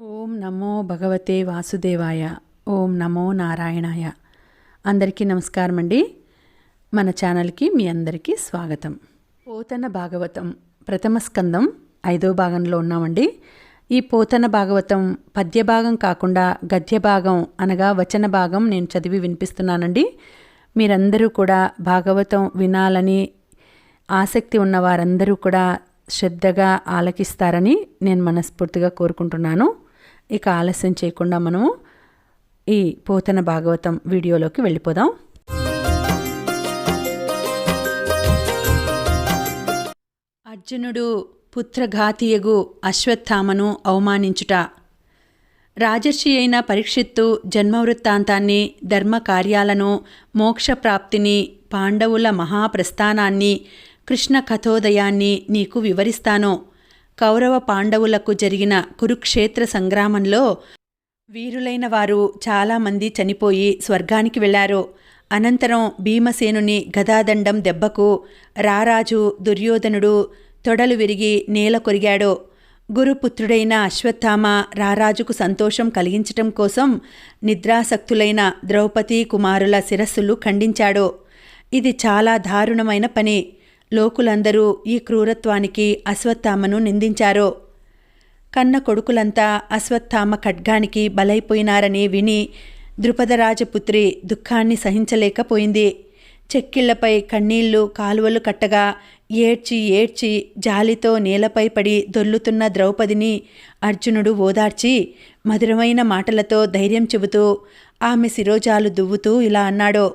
ఓం నమో భగవతే వాసుదేవాయ ఓం నమో నారాయణాయ. అందరికీ నమస్కారం అండి మన ఛానల్కి మీ అందరికీ స్వాగతం. పోతన భాగవతం ప్రథమ స్కందం ఐదో భాగంలో ఉన్నామండి. ఈ పోతన భాగవతం పద్య భాగం కాకుండా గద్య భాగం అనగా వచన భాగం నేను చదివి వినిపిస్తున్నానండి. మీరందరూ కూడా భాగవతం వినాలని ఆసక్తి ఉన్న వారందరూ కూడా శ్రద్ధగా ఆలకిస్తారని నేను మనస్ఫూర్తిగా కోరుకుంటున్నాను. ఇక ఆలస్యం చేయకుండా మనము ఈ పోతన భాగవతం వీడియోలోకి వెళ్ళిపోదాం. అర్జునుడు పుత్రఘాతీయగు అశ్వత్థామను అవమానించుట. రాజర్షి అయిన పరీక్షిత్తు జన్మవృత్తాంతాన్ని ధర్మకార్యాలను మోక్షప్రాప్తిని పాండవుల మహాప్రస్థానాన్ని కృష్ణ కథోదయాన్ని నీకు వివరిస్తాను కౌరవ పాండవులకు జరిగిన కురుక్షేత్ర సంగ్రామంలో వీరులైన వారు చాలామంది చనిపోయి స్వర్గానికి వెళ్ళారు. అనంతరం భీమసేనుని గదాదండం దెబ్బకు రారాజు దుర్యోధనుడు తొడలు విరిగి నేల కొరిగాడు. గురుపుత్రుడైన అశ్వత్థామ రారాజుకు సంతోషం కలిగించటం కోసం నిద్రాసక్తులైన ద్రౌపది కుమారుల శిరస్సులు ఖండించాడు. ఇది చాలా దారుణమైన పని. లోకులందరూ ఈ క్రూరత్వానికి అశ్వత్థామను నిందించారు. కన్న కొడుకులంతా అశ్వత్థామ ఖడ్గానికి బలైపోయినారని విని ద్రుపదరాజపుత్రి దుఃఖాన్ని సహించలేకపోయింది. చెక్కిళ్ళపై కన్నీళ్ళు కాలువలు కట్టగా ఏడ్చి ఏడ్చి జాలితో నేలపై పడి దొల్లుతున్న ద్రౌపదిని అర్జునుడు ఓదార్చి మధురమైన మాటలతో ధైర్యం చెబుతూ ఆమె శిరోజాలు దువ్వుతూ ఇలా అన్నాడు.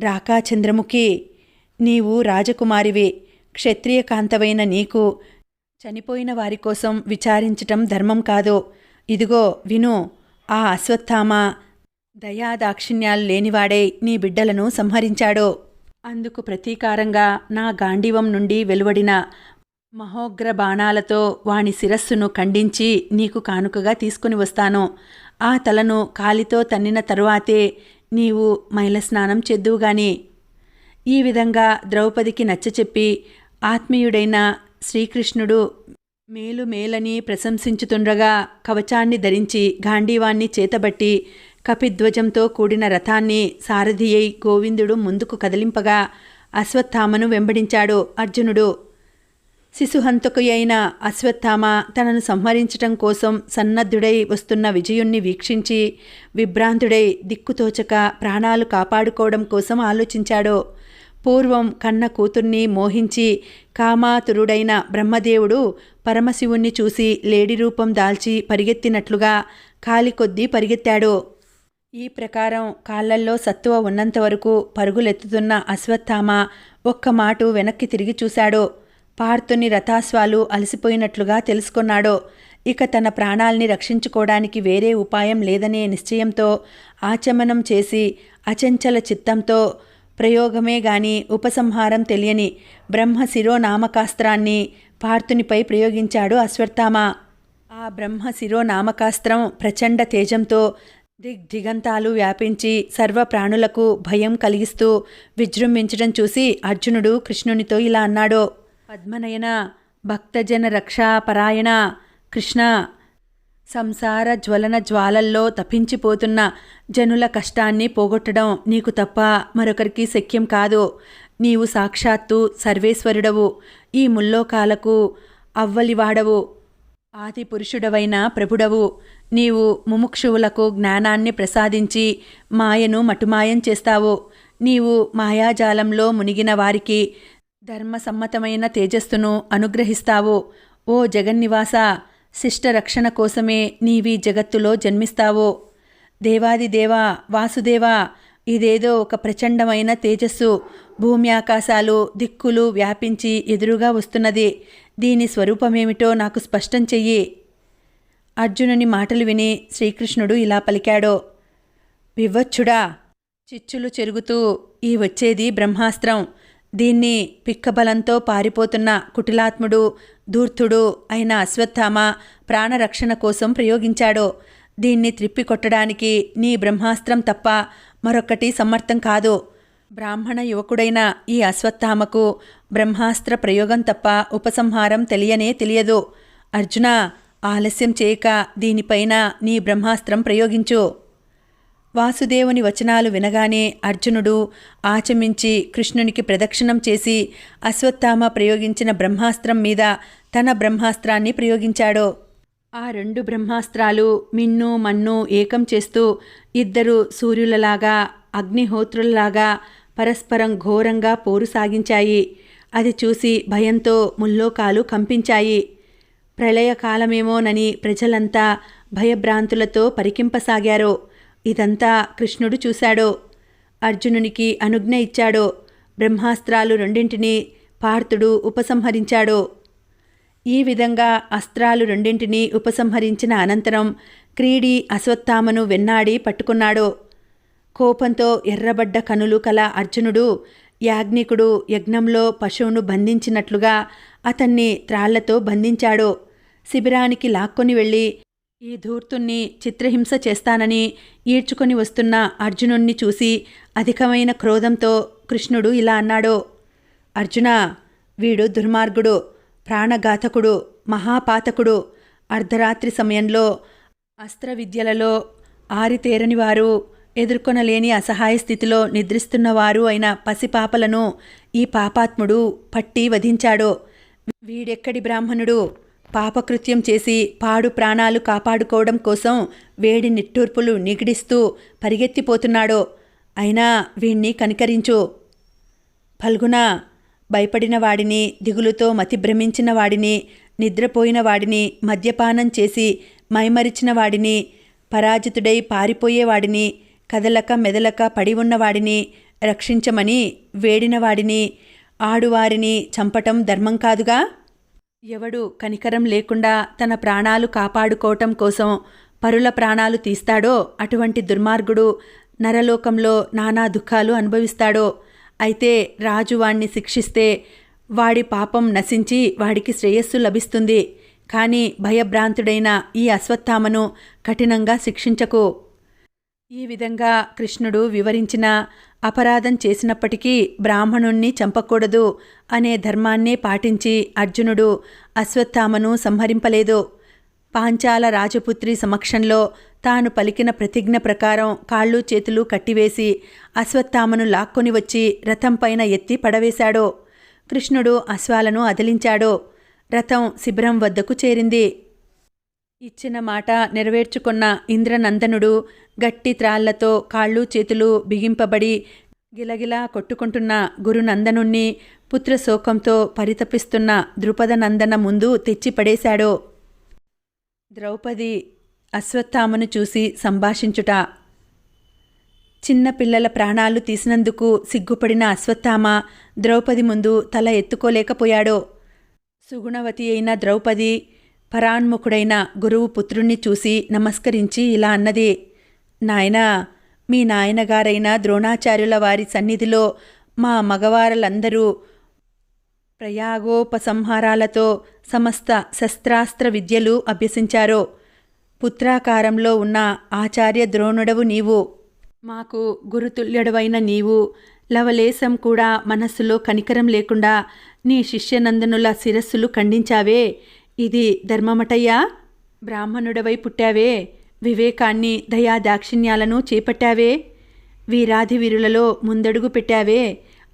రాకా చంద్రముఖి నీవు రాజకుమారివి క్షత్రియకాంతవైన నీకు చనిపోయిన వారి కోసం విచారించటం ధర్మం కాదు. ఇదిగో విను ఆ అశ్వత్థామ దయాదాక్షిణ్యాలు లేనివాడై నీ బిడ్డలను సంహరించాడు. అందుకు ప్రతీకారంగా నా గాంధీవం నుండి వెలువడిన మహోగ్ర బాణాలతో వాని శిరస్సును ఖండించి నీకు కానుకగా తీసుకుని వస్తాను. ఆ తలను కాలితో తన్నిన తరువాతే నీవు మైలస్నానం చెద్దువుగాని. ఈ విధంగా ద్రౌపదికి నచ్చచెప్పి ఆత్మీయుడైన శ్రీకృష్ణుడు మేలు మేలని ప్రశంసించుతుండగా కవచాన్ని ధరించి గాంధీవాన్ని చేతబట్టి కపిధ్వజంతో కూడిన రథాన్ని సారథి అయి గోవిందుడు ముందుకు కదిలింపగా అశ్వత్థామను వెంబడించాడు అర్జునుడు. శిశుహంతకు అయిన అశ్వత్థామ తనను సంహరించటం కోసం సన్నద్ధుడై వస్తున్న విజయుణ్ణి వీక్షించి విభ్రాంతుడై దిక్కుతోచక ప్రాణాలు కాపాడుకోవడం కోసం ఆలోచించాడు. పూర్వం కన్న కూతుర్ని మోహించి కామాతురుడైన బ్రహ్మదేవుడు పరమశివుణ్ణి చూసి లేడి రూపం దాల్చి పరిగెత్తినట్లుగా కాలికొద్దీ పరిగెత్తాడు. ఈ ప్రకారం కాళ్ళల్లో సత్తువ ఉన్నంత వరకు పరుగులెత్తుతున్న అశ్వత్థామ ఒక్క మాటు వెనక్కి తిరిగి చూశాడు. పార్తుని రథాస్వాలు అలసిపోయినట్లుగా తెలుసుకున్నాడు. ఇక తన ప్రాణాల్ని రక్షించుకోవడానికి వేరే ఉపాయం లేదనే నిశ్చయంతో ఆచమనం చేసి అచంచల చిత్తంతో ప్రయోగమే గాని ఉపసంహారం తెలియని బ్రహ్మ శిరోనామకాస్త్రాన్ని పార్థునిపై ప్రయోగించాడు అశ్వత్థామ. ఆ బ్రహ్మ శిరోనామకాస్త్రం ప్రచండ తేజంతో దిగ్దిగంతాలు వ్యాపించి సర్వ ప్రాణులకు భయం కలిగిస్తూ విజృంభించడం చూసి అర్జునుడు కృష్ణునితో ఇలా అన్నాడు. పద్మనయన భక్తజన రక్షాపరాయణ కృష్ణ సంసార జ్వలన జ్వాలల్లో తప్పించిపోతున్న జనుల కష్టాన్ని పోగొట్టడం నీకు తప్ప మరొకరికి శక్యం కాదు. నీవు సాక్షాత్తు సర్వేశ్వరుడవు. ఈ ముల్లోకాలకు అవ్వలివాడవు. ఆది పురుషుడవైన ప్రభుడవు. నీవు ముముక్షువులకు జ్ఞానాన్ని ప్రసాదించి మాయను మటుమాయం చేస్తావు. నీవు మాయాజాలంలో మునిగిన వారికి ధర్మసమ్మతమైన తేజస్సును అనుగ్రహిస్తావు. ఓ జగన్నివాస శిష్ట రక్షణ కోసమే నీవి జగత్తులో జన్మిస్తావు. దేవాదిదేవా వాసుదేవా ఇదేదో ఒక ప్రచండమైన తేజస్సు. భూమి ఆకాశాలు దిక్కులు వ్యాపించి ఎదురుగా వస్తున్నది. దీని స్వరూపమేమిటో నాకు స్పష్టం చెయ్యి. అర్జునుని మాటలు విని శ్రీకృష్ణుడు ఇలా పలికాడో. వివచ్చుడా. చిచ్చులు చెరుగుతూ ఈ వచ్చేది బ్రహ్మాస్త్రం. దీన్ని పిక్కబలంతో పారిపోతున్న కుటిలాత్ముడు ధూర్తుడు అయిన అశ్వత్థామ ప్రాణరక్షణ కోసం ప్రయోగించాడు. దీన్ని త్రిప్పికొట్టడానికి నీ బ్రహ్మాస్త్రం తప్ప మరొక్కటి సమర్థం కాదు. బ్రాహ్మణ యువకుడైన ఈ అశ్వత్థామకు బ్రహ్మాస్త్ర ప్రయోగం తప్ప ఉపసంహారం తెలియనే తెలియదు. అర్జున ఆలస్యం చేయక దీనిపైన నీ బ్రహ్మాస్త్రం ప్రయోగించు. వాసుదేవుని వచనాలు వినగానే అర్జునుడు ఆచమించి కృష్ణునికి ప్రదక్షిణం చేసి అశ్వత్థామ ప్రయోగించిన బ్రహ్మాస్త్రం మీద తన బ్రహ్మాస్త్రాన్ని ప్రయోగించాడు. ఆ రెండు బ్రహ్మాస్త్రాలు మిన్ను మన్ను ఏకం చేస్తూ ఇద్దరు సూర్యులలాగా అగ్నిహోత్రులలాగా పరస్పరం ఘోరంగా పోరు సాగించాయి. అది చూసి భయంతో ముల్లోకాలు కంపించాయి. ప్రళయకాలమేమోనని ప్రజలంతా భయభ్రాంతులతో పరికింపసాగారు. ఇదంతా కృష్ణుడు చూశాడో అర్జునునికి అనుజ్ఞ ఇచ్చాడో బ్రహ్మాస్త్రాలు రెండింటినీ పార్థుడు ఉపసంహరించాడు. ఈ విధంగా అస్త్రాలు రెండింటినీ ఉపసంహరించిన అనంతరం క్రీడి అశ్వత్థామను వెన్నాడి పట్టుకున్నాడు. కోపంతో ఎర్రబడ్డ కనులు కల అర్జునుడు యాజ్ఞికుడు యజ్ఞంలో పశువును బంధించినట్లుగా అతన్ని త్రాళ్ళతో బంధించాడు. శిబిరానికి లాక్కొని వెళ్ళి ఈ ధూర్తుణ్ణి చిత్రహింస చేస్తానని ఈడ్చుకొని వస్తున్న అర్జునుణ్ణి చూసి అధికమైన క్రోధంతో కృష్ణుడు ఇలా అన్నాడు. అర్జున వీడు దుర్మార్గుడు ప్రాణఘాతకుడు మహాపాతకుడు. అర్ధరాత్రి సమయంలో అస్త్ర విద్యలలో ఆరితేరని వారు ఎదుర్కొనలేని అసహాయ స్థితిలో నిద్రిస్తున్నవారు అయిన పసిపాపలను ఈ పాపాత్ముడు పట్టి వధించాడు. వీడెక్కడి బ్రాహ్మణుడు? పాపకృత్యం చేసి పాడు ప్రాణాలు కాపాడుకోవడం కోసం వేడి నిట్టూర్పులు నిగిడిస్తూ పరిగెత్తిపోతున్నాడో. అయినా వీణ్ణి కనికరించు. ఫల్గున భయపడిన వాడిని దిగులుతో మతి భ్రమించిన వాడిని నిద్రపోయిన వాడిని మద్యపానం చేసి మైమరిచిన వాడిని పరాజితుడై పారిపోయేవాడిని కదలక మెదలక పడి ఉన్నవాడిని రక్షించమని వేడినవాడిని ఆడువారిని చంపటం ధర్మం కాదుగా? ఎవడు కనికరం లేకుండా తన ప్రాణాలు కాపాడుకోవటం కోసం పరుల ప్రాణాలు తీస్తాడో అటువంటి దుర్మార్గుడు నరలోకంలో నానా దుఃఖాలు అనుభవిస్తాడో అయితే రాజు వాణ్ణి శిక్షిస్తే వాడి పాపం నశించి వాడికి శ్రేయస్సు లభిస్తుంది. కానీ భయభ్రాంతుడైన ఈ అశ్వత్థామను కఠినంగా శిక్షించకు. ఈ విధంగా కృష్ణుడు వివరించిన అపరాధం చేసినప్పటికీ బ్రాహ్మణుణ్ణి చంపకూడదు అనే ధర్మాన్ని పాటించి అర్జునుడు అశ్వత్థామను సంహరింపలేదు. పాంచాల రాజపుత్రి సమక్షంలో తాను పలికిన ప్రతిజ్ఞ ప్రకారం కాళ్ళు చేతులు కట్టివేసి అశ్వత్థామను లాక్కొని వచ్చి రథంపైన ఎత్తి పడవేశాడు. కృష్ణుడు అశ్వాలను అదిలించాడు. రథం శిబిరం వద్దకు చేరింది. ఇచ్చిన మాట నెరవేర్చుకున్న ఇంద్రనందనుడు గట్టి త్రాళ్ళతో కాళ్ళు చేతులు బిగింపబడి గిలగిలా కొట్టుకుంటున్న గురునందనుణ్ణి పుత్రశోకంతో పరితపిస్తున్న ద్రుపదనందన ముందు తెచ్చిపడేశాడు. ద్రౌపది అశ్వత్థామను చూసి సంభాషించుట. చిన్న పిల్లల ప్రాణాలు తీసినందుకు సిగ్గుపడిన అశ్వత్థామ ద్రౌపది ముందు తల ఎత్తుకోలేకపోయాడో. సుగుణవతి అయిన ద్రౌపది పరాన్ముఖుడైన గురువు పుత్రుణ్ణి చూసి నమస్కరించి ఇలా అన్నది నాయనా మీ నాయనగారైన ద్రోణాచార్యుల వారి సన్నిధిలో మా మగవారలందరూ ప్రయాగోపసంహారాలతో సమస్త శస్త్రాస్త్ర విద్యలు అభ్యసించారో. పుత్రాకారంలో ఉన్న ఆచార్య ద్రోణుడవు నీవు. మాకు గురుతుల్యుడవైన నీవు. లవలేశం కూడా మనస్సులో కనికరం లేకుండా నీ శిష్యనందనుల శిరస్సులు ఖండించావే. ఇది ధర్మమటయ్యా? బ్రాహ్మణుడవై పుట్టావే వివేకాన్ని దయా దాక్షిణ్యాలను చేపట్టావే వీరాధి వీరులలో ముందడుగు పెట్టావే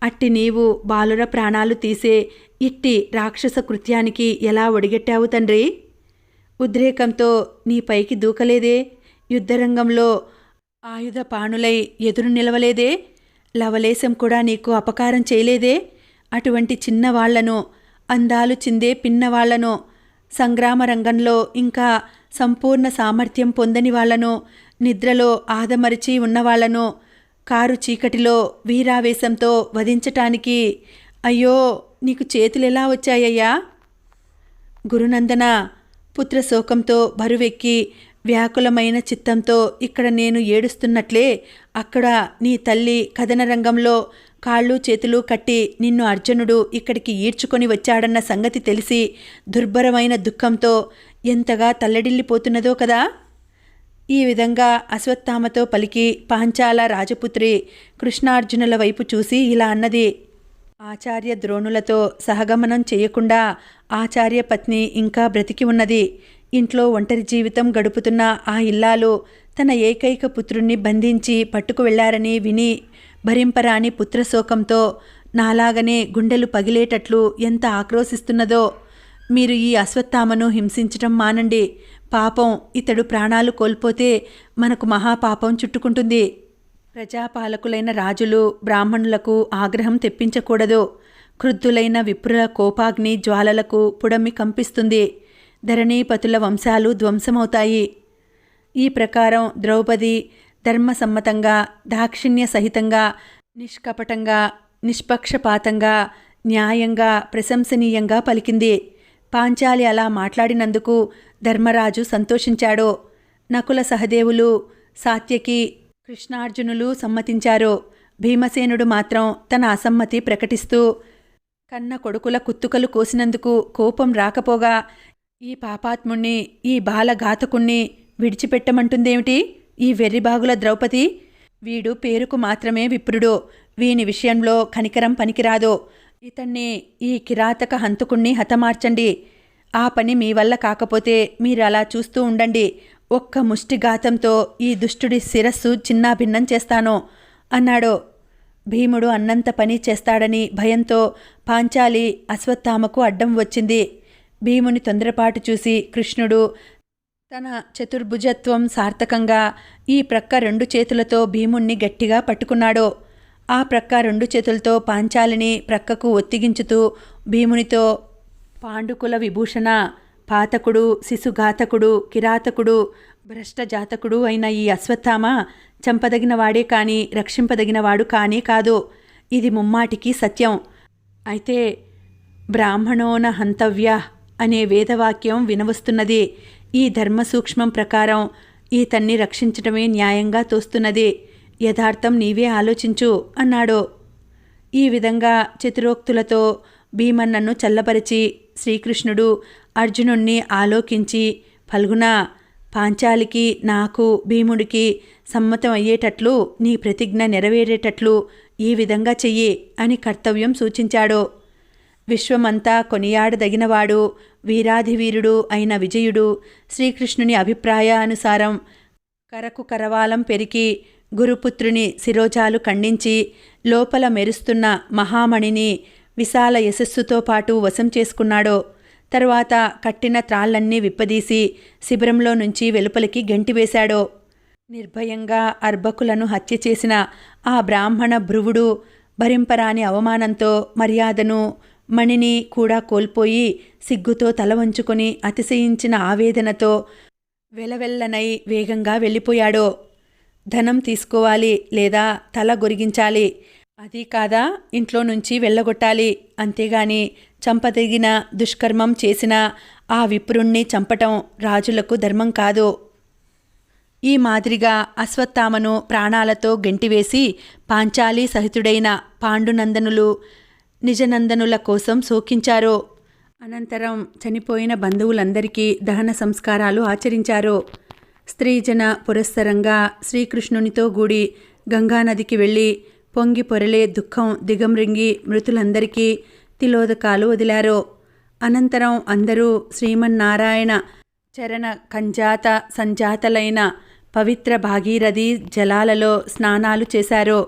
అట్టి నీవు బాలుర ప్రాణాలు తీసే ఇట్టి రాక్షస కృత్యానికి ఎలా ఒడిగట్టావు తండ్రి? ఉద్రేకంతో నీ పైకి దూకలేదే యుద్ధరంగంలో ఆయుధ పాణులై ఎదురు నిలవలేదే లవలేశం కూడా నీకు అపకారం చేయలేదే అటువంటి చిన్నవాళ్ళను అందాలు చిందే పిన్నవాళ్ళను సంగ్రామ రంగంలో ఇంకా సంపూర్ణ సామర్థ్యం పొందని వాళ్ళను నిద్రలో ఆదమరిచి ఉన్నవాళ్ళను కారు చీకటిలో వీరావేశంతో వధించటానికి అయ్యో నీకు చేతులెలా వచ్చాయ్యా? గురునందన పుత్రశోకంతో బరువెక్కి వ్యాకులమైన చిత్తంతో ఇక్కడ నేను ఏడుస్తున్నట్లే అక్కడ నీ తల్లి కథన రంగంలో కాళ్ళు చేతులు కట్టి నిన్ను అర్జునుడు ఇక్కడికి ఈడ్చుకొని వచ్చాడన్న సంగతి తెలిసి దుర్భరమైన దుఃఖంతో ఎంతగా తల్లడిల్లిపోతున్నదో కదా? ఈ విధంగా అశ్వత్థామతో పలికి పాంచాల రాజపుత్రి కృష్ణార్జునుల వైపు చూసి ఇలా అన్నది. ఆచార్య ద్రోణులతో సహగమనం చేయకుండా ఆచార్య పత్ని ఇంకా బ్రతికి ఉన్నది. ఇంట్లో ఒంటరి జీవితం గడుపుతున్న ఆ ఇల్లాలు తన ఏకైక పుత్రుణ్ణి బంధించి పట్టుకు వెళ్ళారని విని భరింపరాని పుత్రశోకంతో నాలాగనే గుండెలు పగిలేటట్లు ఎంత ఆక్రోశిస్తున్నదో మీరు ఈ అశ్వత్థామను హింసించటం మానండి. పాపం ఇతడు ప్రాణాలు కోల్పోతే మనకు మహాపాపం చుట్టుకుంటుంది. ప్రజాపాలకులైన రాజులు బ్రాహ్మణులకు ఆగ్రహం తెప్పించకూడదు. క్రుద్ధులైన విప్రుల కోపాగ్ని జ్వాలలకు పుడమి కంపిస్తుంది. ధరణీపతుల వంశాలు ధ్వంసమవుతాయి. ఈ ప్రకారం ద్రౌపది ధర్మసమ్మతంగా దాక్షిణ్య సహితంగా నిష్కపటంగా నిష్పక్షపాతంగా న్యాయంగా ప్రశంసనీయంగా పలికింది. పాంచాలి అలా మాట్లాడినందుకు ధర్మరాజు సంతోషించాడు. నకుల సహదేవులు సాత్యకి కృష్ణార్జునులు సమ్మతించారు. భీమసేనుడు మాత్రం తన అసమ్మతి ప్రకటిస్తూ కన్న కొడుకుల కుత్తుకలు కోసినందుకు కోపం రాకపోగా ఈ పాపాత్ముణ్ణి ఈ బాలఘాతకుణ్ణి విడిచిపెట్టమంటుందేమిటి? ఈ వెర్రిబాగుల ద్రౌపది? వీడు పేరుకు మాత్రమే విప్రుడు. వీని విషయంలో కనికరం పనికిరాదు. ఇతన్ని ఈ కిరాతక హంతకుణ్ణి హతమార్చండి. ఆ పని మీ వల్ల కాకపోతే మీరు అలా చూస్తూ ఉండండి. ఒక్క ముష్టిఘాతంతో ఈ దుష్టుడి శిరస్సు చిన్నాభిన్నం చేస్తాను అన్నాడు. భీముడు అన్నంత పని చేస్తాడని భయంతో పాంచాలి అశ్వత్థామకు అడ్డం వచ్చింది. భీముని తొందరపాటు చూసి కృష్ణుడు తన చతుర్భుజత్వం సార్థకంగా ఈ ప్రక్క రెండు చేతులతో భీముణ్ణి గట్టిగా పట్టుకున్నాడో. ఆ ప్రక్క రెండు చేతులతో పాంచాలిని ప్రక్కకు ఒత్తిగించుతూ భీమునితో పాండుకుల విభూషణ పాతకుడు శిశుఘాతకుడు కిరాతకుడు భ్రష్టజాతకుడు అయిన ఈ అశ్వత్థామ చంపదగిన వాడే రక్షింపదగినవాడు కానే కాదు. ఇది ముమ్మాటికి సత్యం. అయితే బ్రాహ్మణోన హంతవ్య అనే వేదవాక్యం వినవస్తున్నది. ఈ ధర్మ సూక్ష్మం ప్రకారం ఈతన్ని రక్షించటమే న్యాయంగా తోస్తున్నది. యథార్థం నీవే ఆలోచించు అన్నాడు. ఈ విధంగా చతురోక్తులతో భీమన్నను చల్లపరిచి శ్రీకృష్ణుడు అర్జునుణ్ణి ఆలోకించి ఫల్గుణ పాంచాలికి నాకు భీముడికి సమ్మతం అయ్యేటట్లు నీ ప్రతిజ్ఞ నెరవేరేటట్లు ఈ విధంగా చెయ్యి అని కర్తవ్యం సూచించాడు. విశ్వమంతా కొనియాడదగినవాడు వీరాధివీరుడు అయిన విజయుడు. శ్రీకృష్ణుని అభిప్రాయానుసారం కరకు కరవాలం పెరికి గురుపుత్రుని శిరోజాలు ఖండించి లోపల మెరుస్తున్న మహామణిని విశాల యశస్సుతో పాటు వశం చేసుకున్నాడో తర్వాత కట్టిన త్రాళ్ళన్నీ విప్పదీసి శిబిరంలో నుంచి వెలుపలికి గెంటివేశాడో. నిర్భయంగా అర్భకులను హత్య చేసిన ఆ బ్రాహ్మణ భ్రువుడు భరింపరాని అవమానంతో మర్యాదను మణిని కూడా కోల్పోయి సిగ్గుతో తల వంచుకొని అతిశయించిన ఆవేదనతో వెలవెల్లనై వేగంగా వెళ్ళిపోయాడు. ధనం తీసుకోవాలి లేదా తల గొరిగించాలి. అది కాదా ఇంట్లో నుంచి వెళ్ళగొట్టాలి. అంతేగాని చంపదగిన దుష్కర్మం చేసిన ఆ విప్రుణ్ణి చంపటం రాజులకు ధర్మం కాదు. ఈ మాదిరిగా అశ్వత్థామను ప్రాణాలతో గెంటివేసి పాంచాలి సహితుడైన పాండునందనులు నిజనందనుల కోసం శోకించారు. అనంతరం చనిపోయిన బంధువులందరికీ దహన సంస్కారాలు ఆచరించారు. స్త్రీజన పురస్సరంగా శ్రీకృష్ణునితో గూడి గంగానదికి వెళ్ళి పొంగి పొరలే దుఃఖం దిగమ్రింగి మృతులందరికీ తిలోదకాలు వదిలారు. అనంతరం అందరూ శ్రీమన్నారాయణ చరణ కంజాత సంజాతలైన పవిత్ర భాగీరథి జలాలలో స్నానాలు చేశారు.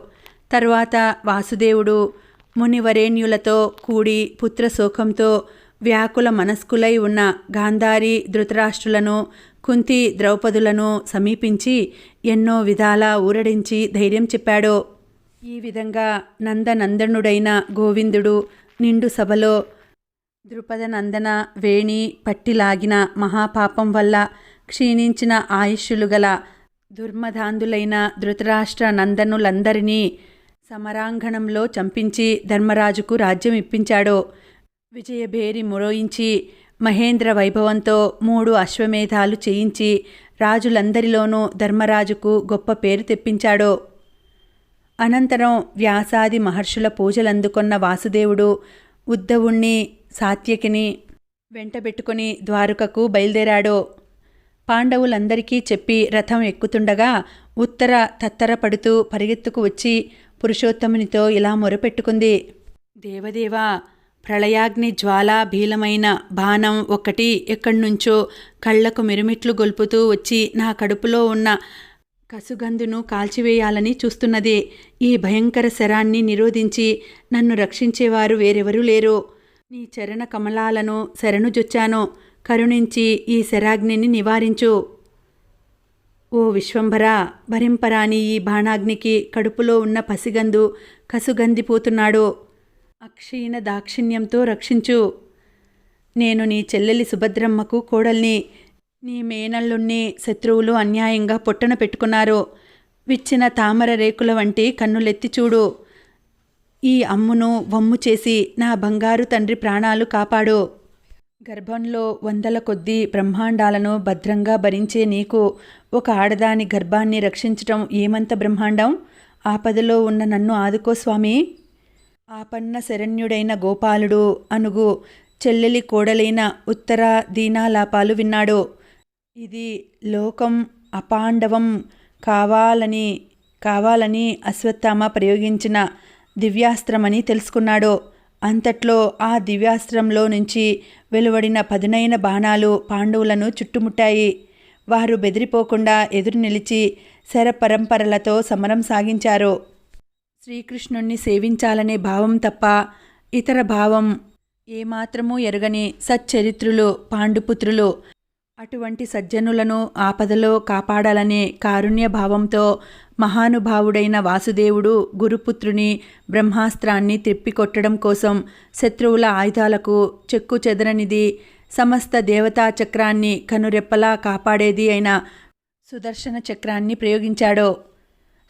తరువాత వాసుదేవుడు మునివరేణ్యులతో కూడి పుత్రశోకంతో వ్యాకుల మనస్కులై ఉన్న గాంధారి ధృతరాష్ట్రులను కుంతి ద్రౌపదులను సమీపించి ఎన్నో విధాలా ఊరడించి ధైర్యం చెప్పాడు. ఈ విధంగా నందనందనుడైన గోవిందుడు నిండు సభలో ద్రుపదనందన వేణి పట్టిలాగిన మహాపాపం వల్ల క్షీణించిన ఆయుష్యులు గల దుర్మధాంధులైన ధృతరాష్ట్ర నందనులందరినీ సమరాంగణంలో చంపించి ధర్మరాజుకు రాజ్యం ఇప్పించాడో. విజయభేరి మురోయించి మహేంద్ర వైభవంతో మూడు అశ్వమేధాలు చేయించి రాజులందరిలోనూ ధర్మరాజుకు గొప్ప పేరు తెప్పించాడో. అనంతరం వ్యాసాది మహర్షుల పూజలందుకొన్న వాసుదేవుడు ఉద్ధవుణ్ణి సాత్యకిని వెంటబెట్టుకుని ద్వారకకు బయలుదేరాడు. పాండవులందరికీ చెప్పి రథం ఎక్కుతుండగా ఉత్తర తత్తరపడుతూ పరిగెత్తుకు వచ్చి పురుషోత్తమునితో ఇలా మొరపెట్టుకుంది. దేవదేవా ప్రళయాగ్ని జ్వాలాభీలమైన బాణం ఒకటి ఎక్కడి నుంచో కళ్ళకు మిరుమిట్లు గొల్పుతూ వచ్చి నా కడుపులో ఉన్న కసుగందును కాల్చివేయాలని చూస్తున్నది. ఈ భయంకర శరాన్ని నిరోధించి నన్ను రక్షించేవారు వేరెవరూ లేరు. నీ చరణ కమలాలను శరణుజొచ్చాను. కరుణించి ఈ శరాగ్నిని నివారించు. ఓ విశ్వంభర భరింపరాని ఈ బాణాగ్నికి కడుపులో ఉన్న పసిగందు కసుగందిపోతున్నాడో. అక్షీణ దాక్షిణ్యంతో రక్షించు. నేను నీ చెల్లెలి సుభద్రమ్మకు కోడల్ని నీ మేనల్లుణ్ణి శత్రువులు అన్యాయంగా పొట్టన పెట్టుకున్నారు. విచ్చిన తామర రేకుల వంటి కన్నులెత్తి చూడు. ఈ అమ్మును వమ్ము చేసి నా బంగారు తండ్రి ప్రాణాలు కాపాడు. గర్భంలో వందల కొద్దీ బ్రహ్మాండాలను భద్రంగా భరించే నీకు ఒక ఆడదాని గర్భాన్ని రక్షించటం ఏమంత బ్రహ్మాండం? ఆపదలో ఉన్న నన్ను ఆదుకో స్వామి. ఆపన్న శరణ్యుడైన గోపాలుడు అనుగు చెల్లెలి కోడలైన ఉత్తర దీనాలాపాలు విన్నాడు. ఇది లోకం అపాండవం కావాలని కావాలని అశ్వత్థామ ప్రయోగించిన దివ్యాస్త్రమని తెలుసుకున్నాడు. అంతట్లో ఆ దివ్యాస్త్రంలో నుంచి వెలువడిన పదునైన బాణాలు పాండవులను చుట్టుముట్టాయి. వారు బెదిరిపోకుండా ఎదురు నిలిచి శరపరంపరలతో సమరం సాగించారు. శ్రీకృష్ణుణ్ణి సేవించాలనే భావం తప్ప ఇతర భావం ఏమాత్రమూ ఎరగని సచ్చరిత్రులు పాండుపుత్రులు అటువంటి సజ్జనులను ఆపదలో కాపాడాలనే కారుణ్య భావంతో మహానుభావుడైన వాసుదేవుడు గురుపుత్రుని బ్రహ్మాస్త్రాన్ని తిప్పికొట్టడం కోసం శత్రువుల ఆయుధాలకు చెక్కు చెదరనిది సమస్త దేవతా చక్రాన్ని కనురెప్పలా కాపాడేది అయిన సుదర్శన చక్రాన్ని ప్రయోగించాడు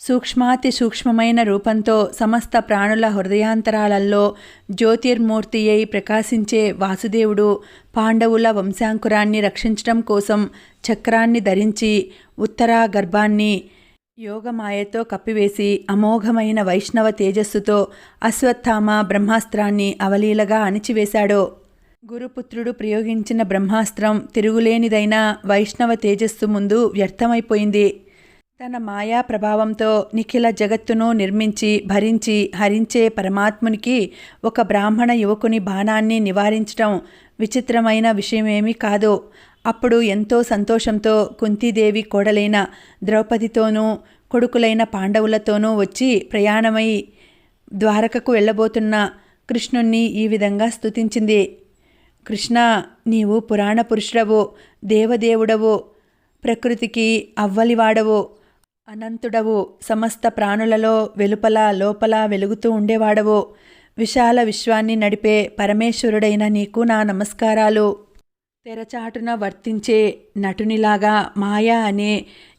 సూక్ష్మాతి సూక్ష్మమైన రూపంతో సమస్త ప్రాణుల హృదయాంతరాలలో జ్యోతిర్మూర్తి అయి ప్రకాశించే వాసుదేవుడు పాండవుల వంశాంకురాన్ని రక్షించడం కోసం చక్రాన్ని ధరించి ఉత్తరా గర్భాన్ని యోగమాయతో కప్పివేసి అమోఘమైన వైష్ణవ తేజస్సుతో అశ్వత్థామ బ్రహ్మాస్త్రాన్ని అవలీలగా అణిచివేశాడు. గురుపుత్రుడు ప్రయోగించిన బ్రహ్మాస్త్రం తిరుగులేనిదైన వైష్ణవ తేజస్సు ముందు వ్యర్థమైపోయింది. తన మాయా ప్రభావంతో నిఖిల జగత్తును నిర్మించి భరించి హరించే పరమాత్మునికి ఒక బ్రాహ్మణ యువకుని బాణాన్ని నివారించడం విచిత్రమైన విషయమేమీ కాదు. అప్పుడు ఎంతో సంతోషంతో కుంతీదేవి కోడలైన ద్రౌపదితోనూ కొడుకులైన పాండవులతోనూ వచ్చి ప్రయాణమై ద్వారకకు వెళ్ళబోతున్న కృష్ణుణ్ణి ఈ విధంగా స్తుతించింది. కృష్ణ నీవు పురాణ పురుషుడవు దేవదేవుడవు ప్రకృతికి అవ్వలివాడవు. అనంతుడవు. సమస్త ప్రాణులలో వెలుపల లోపల వెలుగుతూ ఉండేవాడవు. విశాల విశ్వాన్ని నడిపే పరమేశ్వరుడైన నీకు నా నమస్కారాలు. తెరచాటున వర్తించే నటునిలాగా మాయా అనే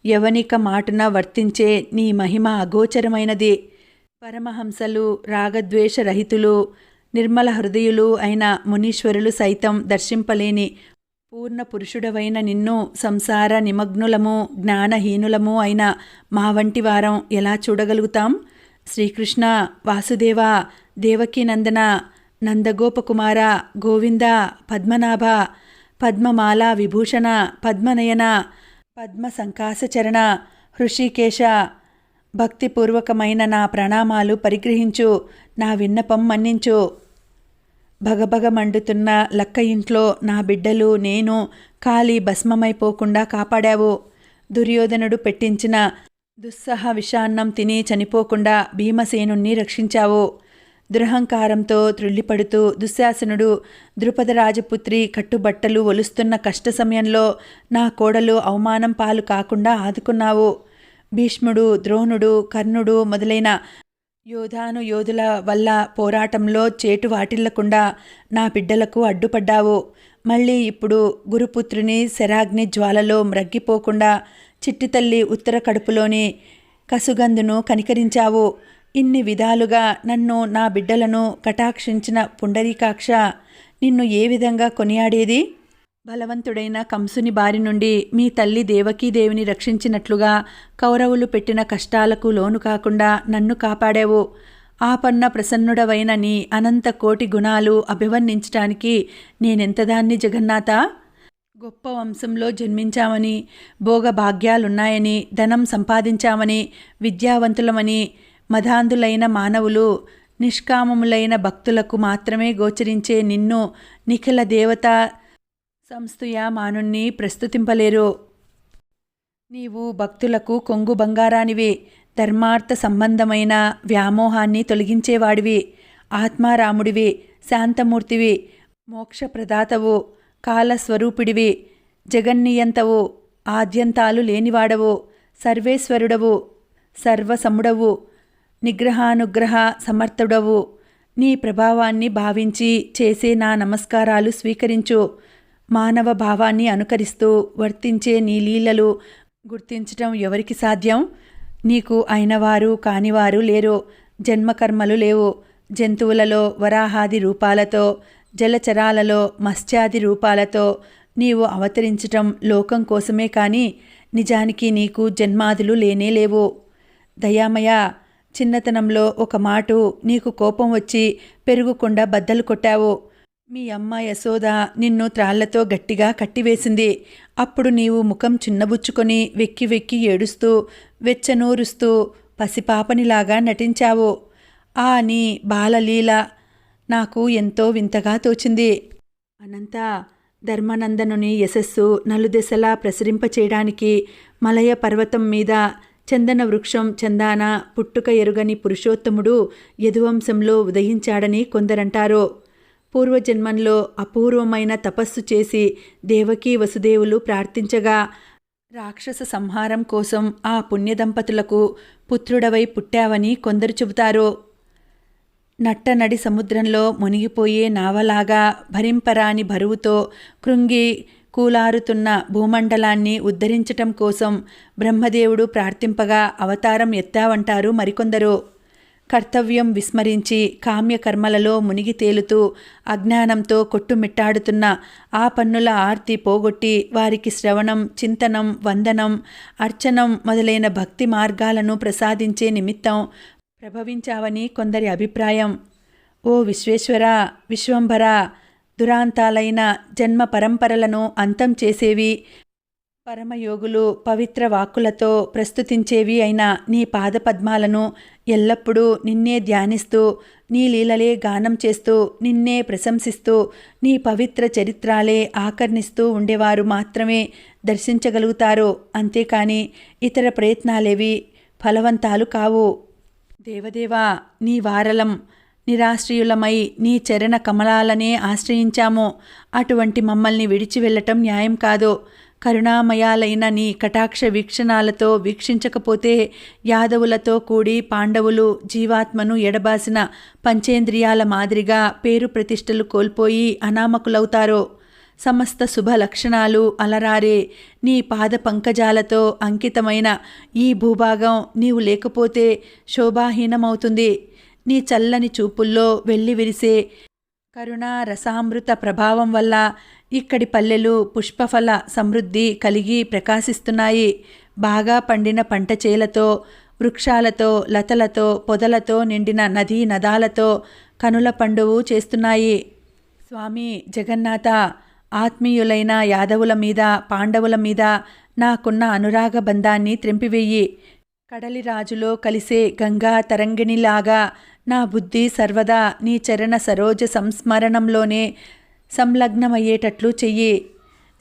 యవనిక మాటున వర్తించే నీ మహిమ అగోచరమైనది. పరమహంసలు రాగద్వేషరహితులు నిర్మల హృదయులు అయిన మునీశ్వరులు సైతం దర్శింపలేని పూర్ణ పురుషుడవైన నిన్ను సంసార నిమగ్నులము జ్ఞానహీనులము అయిన మా వంటి వారం ఎలా చూడగలుగుతాం? శ్రీకృష్ణ వాసుదేవ దేవకీనందన నందగోపకుమార గోవింద పద్మనాభ పద్మమాల విభూషణ పద్మనయన పద్మ సంకాసచరణ హృషికేశ భక్తిపూర్వకమైన నా ప్రణామాలు పరిగ్రహించు నా విన్నపం మన్నించు. భగభగ మండుతున్న లక్క ఇంట్లో నా బిడ్డలు నేను కాలి భస్మమైపోకుండా కాపాడావు. దుర్యోధనుడు పెట్టించిన దుస్సహ విషాన్నం తిని చనిపోకుండా భీమసేనుణ్ణి రక్షించావు. దురహంకారంతో త్రుళ్ళిపడుతూ దుశ్శాసనుడు ద్రుపద రాజపుత్రి కట్టుబట్టలు ఒలుస్తున్న కష్ట సమయంలో నా కోడలు అవమానం పాలు కాకుండా ఆదుకున్నావు. భీష్ముడు ద్రోణుడు కర్ణుడు మొదలైన యోధాను యోధుల వల్ల పోరాటంలో చేటు వాటిల్లకుండా నా బిడ్డలకు అడ్డుపడ్డావు. మళ్ళీ ఇప్పుడు గురుపుత్రుని శరాగ్ని జ్వాలలో మ్రగ్గిపోకుండా చిట్టితల్లి ఉత్తర కడుపులోని కసుగందును కనికరించావు. ఇన్ని విధాలుగా నన్ను నా బిడ్డలను కటాక్షించిన పుండరీకాక్ష నిన్ను ఏ విధంగా కొనియాడేది? బలవంతుడైన కంసుని బారి నుండి మీ తల్లి దేవకీదేవిని రక్షించినట్లుగా కౌరవులు పెట్టిన కష్టాలకు లోను కాకుండా నన్ను కాపాడావు. ఆపన్న ప్రసన్నుడవైన నీ అనంత కోటి గుణాలు అభివర్ణించటానికి నేనెంతదాన్ని జగన్నాథ? గొప్ప వంశంలో జన్మించామని భోగభాగ్యాలున్నాయని ధనం సంపాదించామని విద్యావంతులమని మదాంధులైన మానవులు నిష్కామములైన భక్తులకు మాత్రమే గోచరించే నిన్ను నిఖిల దేవత సంస్థయ మానుణ్ణి ప్రస్తుతింపలేరు. నీవు భక్తులకు కొంగు బంగారానివి ధర్మార్థ సంబంధమైన వ్యామోహాన్ని తొలగించేవాడివి. ఆత్మారాముడివి శాంతమూర్తివి మోక్షప్రదాతవు కాలస్వరూపిడివి జగన్నియంతవు ఆద్యంతాలు లేనివాడవు సర్వేశ్వరుడవు సర్వసముడవు నిగ్రహానుగ్రహ సమర్థుడవు. నీ ప్రభావాన్ని భావించి చేసే నా నమస్కారాలు స్వీకరించు. మానవ భావాన్ని అనుకరిస్తూ వర్తించే నీ లీలలు గుర్తించటం ఎవరికి సాధ్యం? నీకు అయినవారు కానివారు లేరు జన్మకర్మలు లేవు. జంతువులలో వరాహాది రూపాలతో జలచరాలలో మత్స్యాది రూపాలతో నీవు అవతరించటం లోకం కోసమే కాని నిజానికి నీకు జన్మాదులు లేనే లేవు. దయామయ చిన్నతనంలో ఒక మాటు నీకు కోపం వచ్చి పెరుగుకుండా బద్దలు కొట్టావు. మీ అమ్మ యశోద నిన్ను త్రాళ్ళతో గట్టిగా కట్టివేసింది. అప్పుడు నీవు ముఖం చిన్నబుచ్చుకొని వెక్కి వెక్కి ఏడుస్తూ వెచ్చనూరుస్తూ పసిపాపనిలాగా నటించావు. ఆ నీ బాలలీల నాకు ఎంతో వింతగా తోచింది. అనంత ధర్మానందనుని యశస్సు నలుదెసలా ప్రసరింపచేయడానికి మలయ పర్వతం మీద చందన వృక్షం చందాన పుట్టుక ఎరుగని పురుషోత్తముడు యదువంశంలో ఉదయించాడని కొందరంటారు. పూర్వజన్మంలో అపూర్వమైన తపస్సు చేసి దేవకీ వసుదేవులు ప్రార్థించగా రాక్షస సంహారం కోసం ఆ పుణ్యదంపతులకు పుత్రుడవై పుట్టావని కొందరు చెబుతారు. నట్టనడి సముద్రంలో మునిగిపోయే నావలాగా భరింపరాని బరువుతో కృంగి కూలారుతున్న భూమండలాన్ని ఉద్ధరించటం కోసం బ్రహ్మదేవుడు ప్రార్థింపగా అవతారం ఎత్తావంటారు మరికొందరు. కర్తవ్యం విస్మరించి కామ్యకర్మలలో మునిగి తేలుతూ అజ్ఞానంతో కొట్టుమిట్టాడుతున్న ఆ పన్నుల ఆర్తి పోగొట్టి వారికి శ్రవణం చింతనం వందనం అర్చనం మొదలైన భక్తి మార్గాలను ప్రసాదించే నిమిత్తం ప్రభవించావని కొందరి అభిప్రాయం. ఓ విశ్వేశ్వర విశ్వంభర దురాంతాలైన జన్మ పరంపరలను అంతం చేసేవి పరమయోగులు పవిత్ర వాక్కులతో ప్రస్తుతించేవి అయిన నీ పాదపద్మాలను ఎల్లప్పుడూ నిన్నే ధ్యానిస్తూ నీ లీలలే గానం చేస్తూ నిన్నే ప్రశంసిస్తూ నీ పవిత్ర చరిత్రాలే ఆకర్ణిస్తూ ఉండేవారు మాత్రమే దర్శించగలుగుతారు. అంతేకాని ఇతర ప్రయత్నాలేవి ఫలవంతాలు కావు. దేవదేవా నీ వారలం నిరాశ్రయులమై నీ చరణ కమలాలనే ఆశ్రయించాము. అటువంటి మమ్మల్ని విడిచి వెళ్ళటం న్యాయం కాదు. కరుణామయాలైన నీ కటాక్ష వీక్షణాలతో వీక్షించకపోతే యాదవులతో కూడి పాండవులు జీవాత్మను ఎడబాసిన పంచేంద్రియాల మాదిరిగా పేరు ప్రతిష్టలు కోల్పోయి అనామకులవుతారో. సమస్త శుభ లక్షణాలు అలరారే నీ పాద పంకజాలతో అంకితమైన ఈ భూభాగం నీవు లేకపోతే శోభాహీనమవుతుంది. నీ చల్లని చూపుల్లో వెళ్ళి విరిసే కరుణా రసామృత ప్రభావం వల్ల ఇక్కడి పల్లెలు పుష్పఫల సమృద్ధి కలిగి ప్రకాశిస్తున్నాయి. బాగా పండిన పంట చేలతో వృక్షాలతో లతలతో పొదలతో నిండిన నదీ నదాలతో కనుల పండువు చేస్తున్నాయి. స్వామి జగన్నాథ ఆత్మీయులైన యాదవుల మీద పాండవుల మీద నాకున్న అనురాగ బంధాన్ని త్రెంపివేయి. కడలి రాజులో కలిసే గంగా తరంగిణిలాగా నా బుద్ధి సర్వదా నీ చరణ సరోజ సంస్మరణంలోనే సంలగ్నమయ్యేటట్లు చెయ్యి.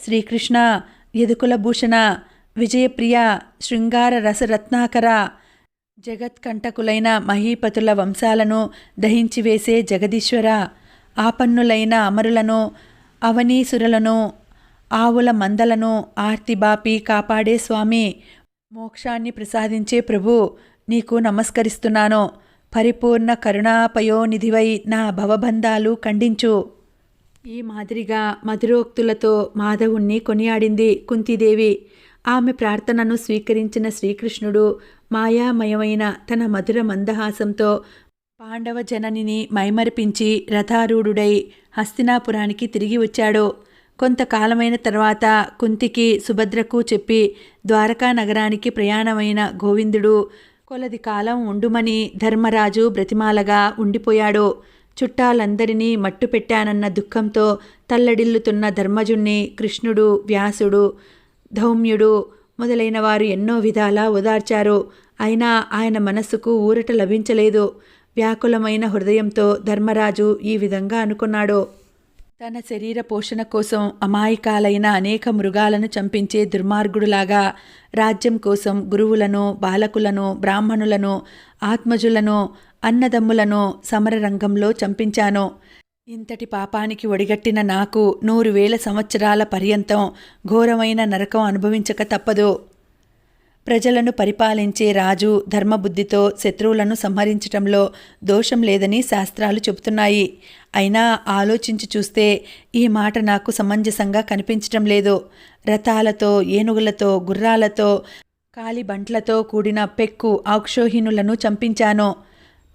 శ్రీకృష్ణ యదుకుల భూషణ విజయప్రియ శృంగార రసరత్నాకర జగత్కంటకులైన మహీపతుల వంశాలను దహించివేసే జగదీశ్వర ఆపన్నులైన అమరులను అవనీసురులను ఆవుల మందలను ఆర్తిబాపి కాపాడే స్వామి మోక్షాన్ని ప్రసాదించే ప్రభు నీకు నమస్కరిస్తున్నాను. పరిపూర్ణ కరుణాపయోనిధివై నా భవబంధాలు ఖండించు. ఈ మాదిరిగా మధురోక్తులతో మాధవుణ్ణి కొనియాడింది కుంతిదేవి. ఆమె ప్రార్థనను స్వీకరించిన శ్రీకృష్ణుడు మాయామయమైన తన మధుర మందహాసంతో పాండవ జననిని మైమరిపించి రథారూఢుడై హస్తినాపురానికి తిరిగి వచ్చాడు. కొంతకాలమైన తర్వాత కుంతికి సుభద్రకు చెప్పి ద్వారకా నగరానికి ప్రయాణమైన గోవిందుడు కొలది కాలం ఉండుమని ధర్మరాజు బ్రతిమాలగా ఉండిపోయాడు. చుట్టాలందరినీ మట్టు పెట్టానన్న దుఃఖంతో తల్లడిల్లుతున్న ధర్మజుణ్ణి కృష్ణుడు వ్యాసుడు ధౌమ్యుడు మొదలైన వారు ఎన్నో విధాలా ఓదార్చారు. అయినా ఆయన మనస్సుకు ఊరట లభించలేదు. వ్యాకులమైన హృదయంతో ధర్మరాజు ఈ విధంగా అనుకున్నాడు. తన శరీర పోషణ కోసం అమాయకాలైన అనేక మృగాలను చంపించే దుర్మార్గుడులాగా రాజ్యం కోసం గురువులను బాలకులను బ్రాహ్మణులను ఆత్మజులను అన్నదమ్ములను సమరరంగంలో చంపించాను. ఇంతటి పాపానికి ఒడిగట్టిన నాకు నూరు వేల సంవత్సరాల పర్యంతం ఘోరమైన నరకం అనుభవించక తప్పదు. ప్రజలను పరిపాలించే రాజు ధర్మబుద్ధితో శత్రువులను సంహరించటంలో దోషం లేదని శాస్త్రాలు చెబుతున్నాయి. అయినా ఆలోచించి చూస్తే ఈ మాట నాకు సమంజసంగా కనిపించటం లేదు. రథాలతో ఏనుగులతో గుర్రాలతో కాలిబంట్లతో కూడిన పెక్కు ఆక్షోహీనులను చంపించాను.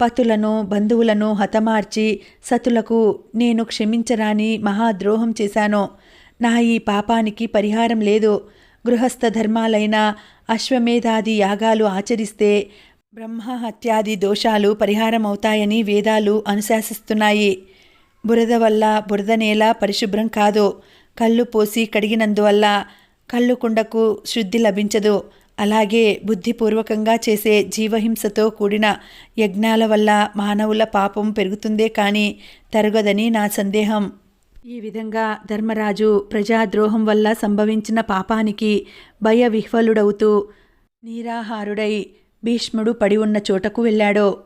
పతులను బంధువులను హతమార్చి సతులకు నేను క్షమించరాని మహాద్రోహం చేశాను. నా ఈ పాపానికి పరిహారం లేదు. గృహస్థ ధర్మాలైన అశ్వమేధాది యాగాలు ఆచరిస్తే బ్రహ్మహత్యాది దోషాలు పరిహారమవుతాయని వేదాలు అనుశాసిస్తున్నాయి. బురద వల్ల బురద నేల పరిశుభ్రం కాదు. కళ్ళు పోసి కడిగినందువల్ల కళ్ళు కుండకు శుద్ధి లభించదు. అలాగే బుద్ధిపూర్వకంగా చేసే జీవహింసతో కూడిన యజ్ఞాల వల్ల మానవుల పాపం పెరుగుతుందే కానీ తరగదని నా సందేహం. ఈ విధంగా ధర్మరాజు ప్రజాద్రోహం వల్ల సంభవించిన పాపానికి భయ విహ్వలుడవుతూ నీరాహారుడై భీష్ముడు పడి ఉన్న చోటకు వెళ్ళాడో.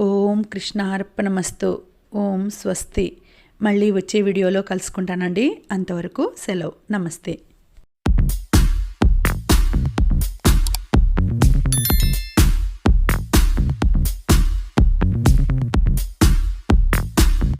ఓం కృష్ణార్పణమస్తు. ఓం స్వస్తి. మళ్ళీ వచ్చే వీడియోలో కలుసుకుంటానండి. అంతవరకు సెలవు. నమస్తే.